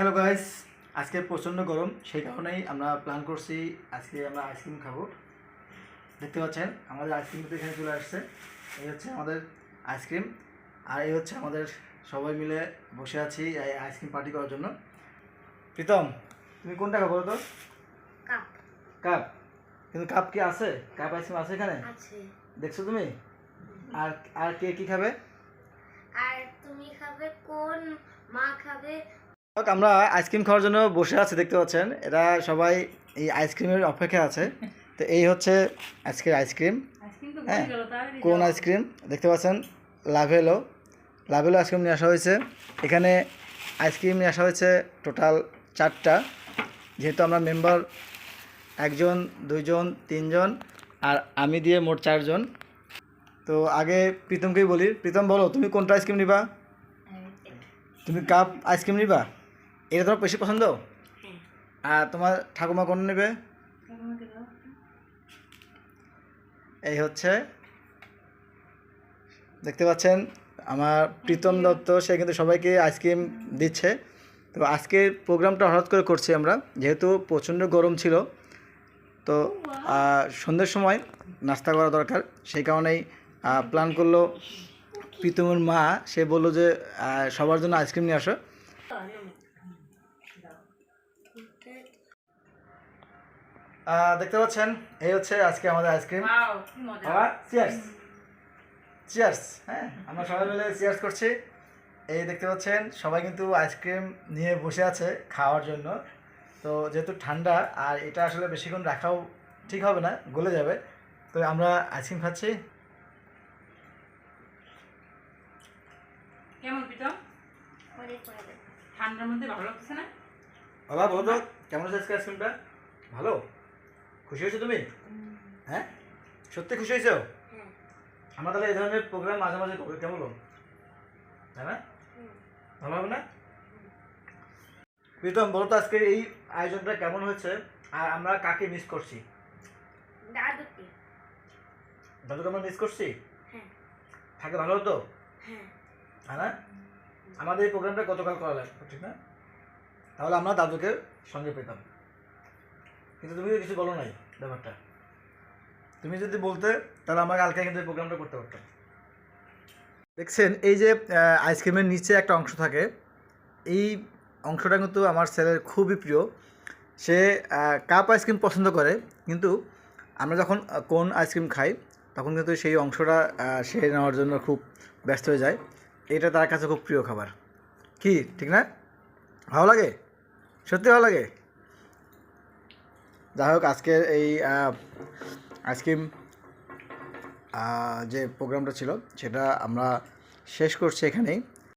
Hello guys আজকে প্রচণ্ড গরম সেই কারণেই আমরা প্ল্যান করছি আজকে আমরা আইসক্রিম খাব। দেখতে পাচ্ছেন আমাদের আইসক্রিম তো এখানে চলে আসছে। এই হচ্ছে আমাদের আইসক্রিম আর এই হচ্ছে আমাদের সবাই মিলে বসে আছি এই আইসক্রিম পার্টি করার জন্য। প্রীতম তুমি কোনটা খাব তো? কাপ কাপ কিন্তু কাপ কি আছে? কাপ আইসক্রিম আছে এখানে? দেখছ তুমি? আর আর কে কি খাবে? আর তুমি খাবে কোন মা খাবে আমরা আইসক্রিম খাওয়ার জন্য বসে আছি দেখতে পাচ্ছেন। এরা সবাই এই আইসক্রিমের অপেক্ষা আছে। তো এই হচ্ছে আজকের আইসক্রিম। হ্যাঁ কোন আইসক্রিম? দেখতে পাচ্ছেন লাভেলো। লাভেলো আইসক্রিম নিয়ে আসা হয়েছে। এখানে আইসক্রিম নিয়ে আসা হয়েছে টোটাল চারটা। যেহেতু আমরা মেম্বার একজন দুইজন তিনজন আর আমি দিয়ে মোট চারজন। তো আগে প্রীতমকেই বলি প্রীতম বলো তুমি কোনটা আইসক্রিম নিবা? তুমি কাপ আইসক্রিম নিবা? এটা তোমার বেশি পছন্দ? হ্যাঁ আর তোমার ঠাকুমা কোন নেবে? এই হচ্ছে দেখতে পাচ্ছেন আমার প্রীতম দত্ত সে কিন্তু সবাইকে আইসক্রিম দিচ্ছে। তো আজকের প্রোগ্রামটা হঠাৎ করে করছি আমরা যেহেতু প্রচণ্ড গরম ছিল। তো সন্ধ্যের সময় নাস্তা করা দরকার সেই কারণেই প্ল্যান করল প্রীতমের মা। সে বলল যে সবার জন্য আইসক্রিম নিয়ে আসো। দেখতে পাচ্ছেন এই হচ্ছে আজকে আমাদের আইসক্রিম। বাবা চিয়ার্স চিয়ার্স হ্যাঁ আমরা সবাই মিলে চিয়ার্স করছি। এই দেখতে পাচ্ছেন সবাই কিন্তু আইসক্রিম নিয়ে বসে আছে খাওয়ার জন্য। তো যেহেতু ঠান্ডা আর এটা আসলে বেশিক্ষণ রাখাও ঠিক হবে না গলে যাবে। তো আমরা আইসক্রিম খাচ্ছি। কেমন প্রীতম? ঠান্ডার মধ্যে ভালো লাগছে না? বাবা বলো কেমন আজকে আইসক্রিমটা? ভালো? খুশি হয়েছো তুমি? হ্যাঁ? সত্যি খুশি হয়েছো? হ্যাঁ আমরা তাহলে এই ধরনের প্রোগ্রাম মাঝে মাঝে করব কেমন তাই না? ভালো হবে না? প্রীতম বলো তো আজকের এই আয়োজনটা কেমন হয়েছে? আর আমরা কাকে মিস করছি? দাদুকে। দাদুকে আমরা মিস করছি? হ্যাঁ। থাকে ভালো হতো? হ্যাঁ। হ্যাঁ না? আমাদের এই প্রোগ্রামটা গতকাল করা লাগতো ঠিক না? তাহলে আমরা দাদুকে সঙ্গে পেতাম। কিন্তু তুমি কিছু বলো নাই ব্যাপারটা। তুমি যদি বলতে, তাহলে আমরা কালকে কিন্তু প্রোগ্রামটা করতে পারতাম দেখছেন, এই যে আইসক্রিমের নিচে একটা অংশ থাকে, এই অংশটা কিন্তু আমার ছেলের খুবই প্রিয়। সে কাপ আইসক্রিম পছন্দ করে, কিন্তু আমরা যখন কোন আইসক্রিম খাই, তখন কিন্তু সেই অংশটা সে নেওয়ার জন্য খুব ব্যস্ত হয়ে যায়। এটা তার কাছে খুব প্রিয় খাবার। কি? ঠিক না? ভালো লাগে? সত্যি ভালো লাগে? যাই হোক আজকের এই আইসক্রিম যে প্রোগ্রামটা ছিল সেটা আমরা শেষ করছি এখানেই।